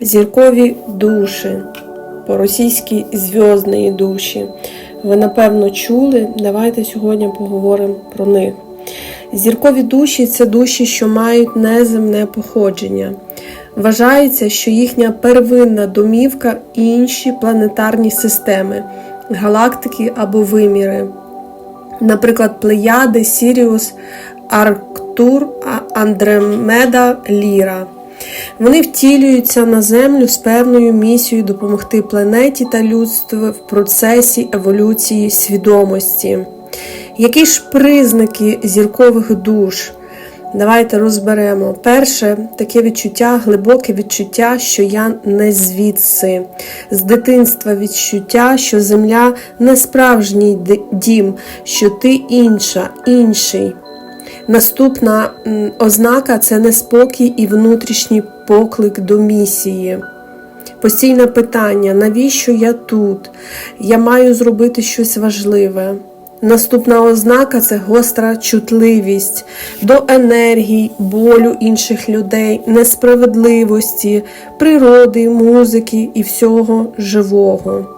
Зіркові душі, по-російськи зв'язні душі. Ви напевно чули. Давайте сьогодні поговоримо про них. Зіркові душі це душі, що мають неземне походження. Вважається, що їхня первинна домівка інші планетарні системи, галактики або виміри. Наприклад, Плеяди, Сіріус, Арктур, А- Андромеда, Ліра. Вони втілюються на Землю з певною місією допомогти планеті та людству в процесі еволюції свідомості. Які ж признаки зіркових душ? Давайте розберемо. Перше, таке відчуття, глибоке відчуття, що я не звідси. З дитинства відчуття, що земля не справжній дім, що ти інша, інший. Наступна ознака це неспокій і внутрішній поклик до місії. Постійне питання: навіщо я тут? Я маю зробити щось важливе. Наступна ознака це гостра чутливість до енергії, болю інших людей, несправедливості, природи, музики і всього живого.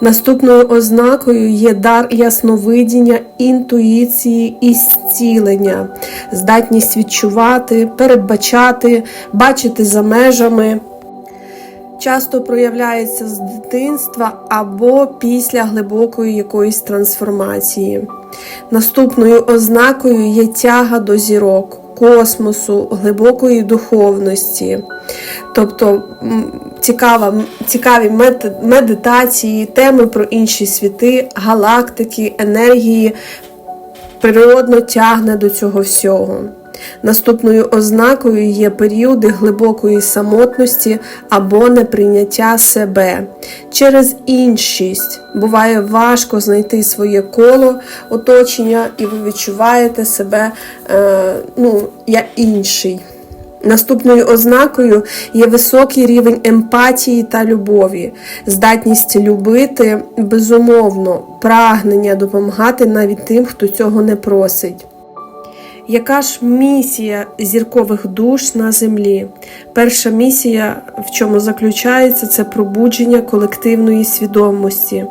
Наступною ознакою є дар ясновидіння, інтуїції і зцілення, здатність відчувати, передбачати, бачити за межами. Часто проявляється з дитинства або після глибокої якоїсь трансформації. Наступною ознакою є тяга до зірок, космосу, глибокої духовності. Тобто цікава, цікаві медитації, теми про інші світи, галактики, енергії природно тягне до цього всього. Наступною ознакою є періоди глибокої самотності або неприйняття себе. Через іншість буває важко знайти своє коло оточення, і ви відчуваєте себе е, ну, я інший. Наступною ознакою є високий рівень емпатії та любові, здатність любити безумовно, прагнення допомагати навіть тим, хто цього не просить. Яка ж місія зіркових душ на землі? Перша місія, в чому заключається, це пробудження колективної свідомості,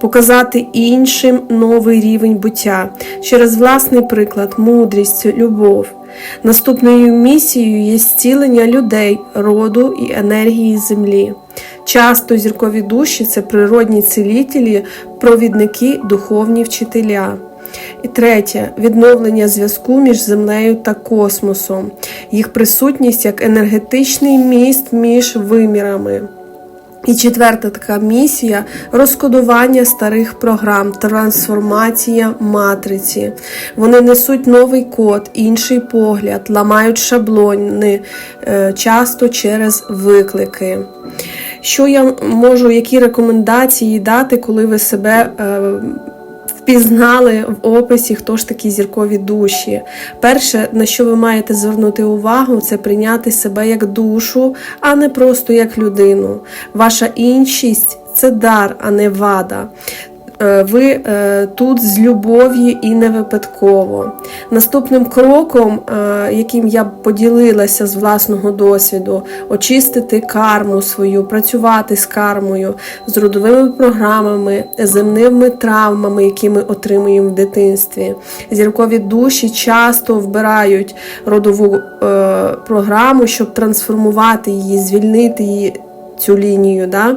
показати іншим новий рівень буття через власний приклад, мудрість, любов. Наступною місією є зцілення людей, роду і енергії землі. Часто зіркові душі це природні цілітелі, провідники, духовні вчителя. І третє відновлення зв'язку між землею та космосом, їх присутність як енергетичний міст між вимірами. І четверта така місія розкодування старих програм, трансформація матриці. Вони несуть новий код, інший погляд, ламають шаблони, е, часто через виклики. Що я можу, які рекомендації дати, коли ви себе е, впізнали в описі, хто ж такі зіркові душі. Перше, на що ви маєте звернути увагу, це прийняти себе як душу, а не просто як людину. Ваша іншість це дар, а не вада. Е, Ви е, тут з любов'ю і не випадково. Наступним кроком, е, яким я поділилася з власного досвіду, очистити карму свою, працювати з кармою, з родовими програмами, земними травмами, які ми отримуємо в дитинстві. Зіркові душі часто вбирають родову програму, щоб трансформувати її, звільнити її. Цю лінію, да?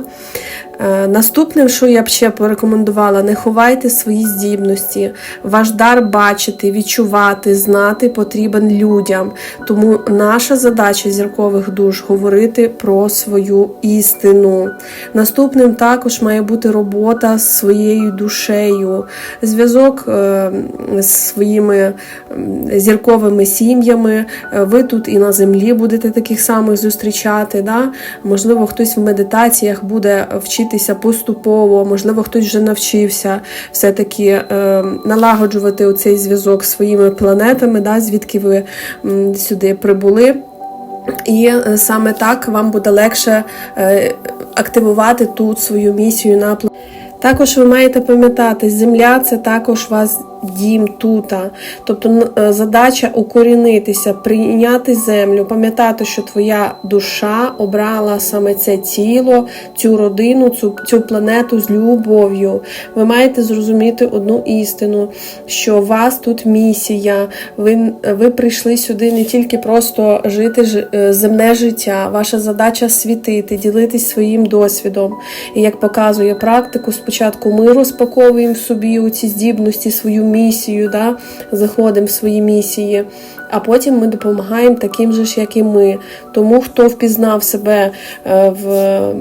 Е, Наступним, що я б ще порекомендувала, не ховайте свої здібності. Ваш дар бачити, відчувати, знати потрібен людям. Тому наша задача зіркових душ говорити про свою істину. Наступним також має бути робота з своєю душею, зв'язок е, з своїми зірковими сім'ями. Е, Ви тут і на землі будете таких самих зустрічати. Да? Можливо, хтось в медитаціях буде вчитися поступово, можливо, хтось вже навчився все-таки е, налагоджувати оцей зв'язок своїми планетами, да, звідки ви м, сюди прибули. І е, саме так вам буде легше е, активувати тут свою місію на планеті. Також ви маєте пам'ятати, земля це також вас дім тута. Тобто е, задача укорінитися, прийняти землю, пам'ятати, що твоя душа обрала саме це тіло, цю родину, цю, цю планету з любов'ю. Ви маєте зрозуміти одну істину, що у вас тут місія. Ви, ви прийшли сюди не тільки просто жити е, земне життя. Ваша задача світити, ділитись своїм досвідом. І як показує практику, спочатку ми розпаковуємо собі у ці здібності, свою місію, да? заходимо в свої місії, а потім ми допомагаємо таким же ж, як і ми. Тому хто впізнав себе е, в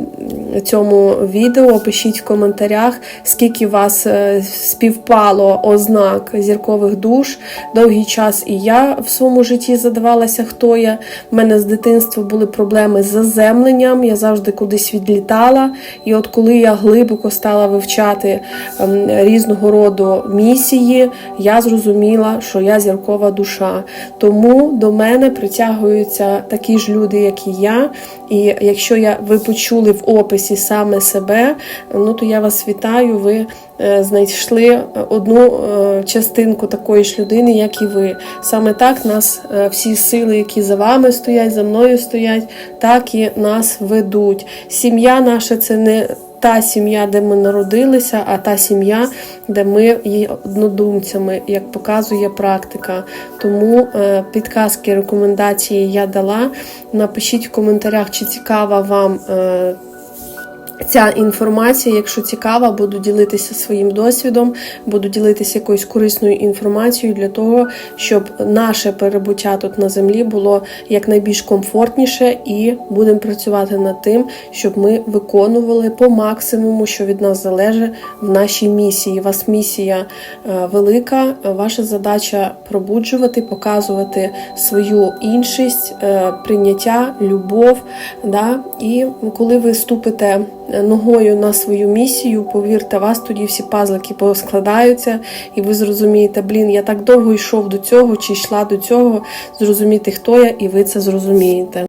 цьому відео, пишіть в коментарях, скільки вас е, співпало ознак зіркових душ. Довгий час і я в своєму житті задавалася, хто я. У мене з дитинства були проблеми з заземленням, я завжди кудись відлітала. І от коли я глибоко стала вивчати ем, різного роду місії, я зрозуміла, що я зіркова душа. Тому до мене притягуються такі ж люди, як і я. І якщо я ви почули в описі саме себе, ну то я вас вітаю. Ви е, знайшли одну е, частинку такої ж людини, як і ви. Саме так нас е, всі сили, які за вами стоять, за мною стоять, так і нас ведуть. Сім'я наша це не та сім'я, де ми народилися, а та сім'я, де ми є однодумцями, як показує практика. Тому е, підказки, рекомендації я дала. Напишіть в коментарях, чи цікава вам. Ця інформація, якщо цікава, буду ділитися своїм досвідом, буду ділитися якоюсь корисною інформацією для того, щоб наше перебуття тут на землі було якнайбільш комфортніше, і будемо працювати над тим, щоб ми виконували по максимуму, що від нас залежить в нашій місії. У вас місія е, велика, ваша задача пробуджувати, показувати свою іншість, е, прийняття, любов. Да? І коли ви ступите ногою на свою місію, повірте, вас тоді всі пазлики поскладаються, і ви зрозумієте, блін, я так довго йшов до цього чи йшла до цього, зрозуміти, хто я, і ви це зрозумієте.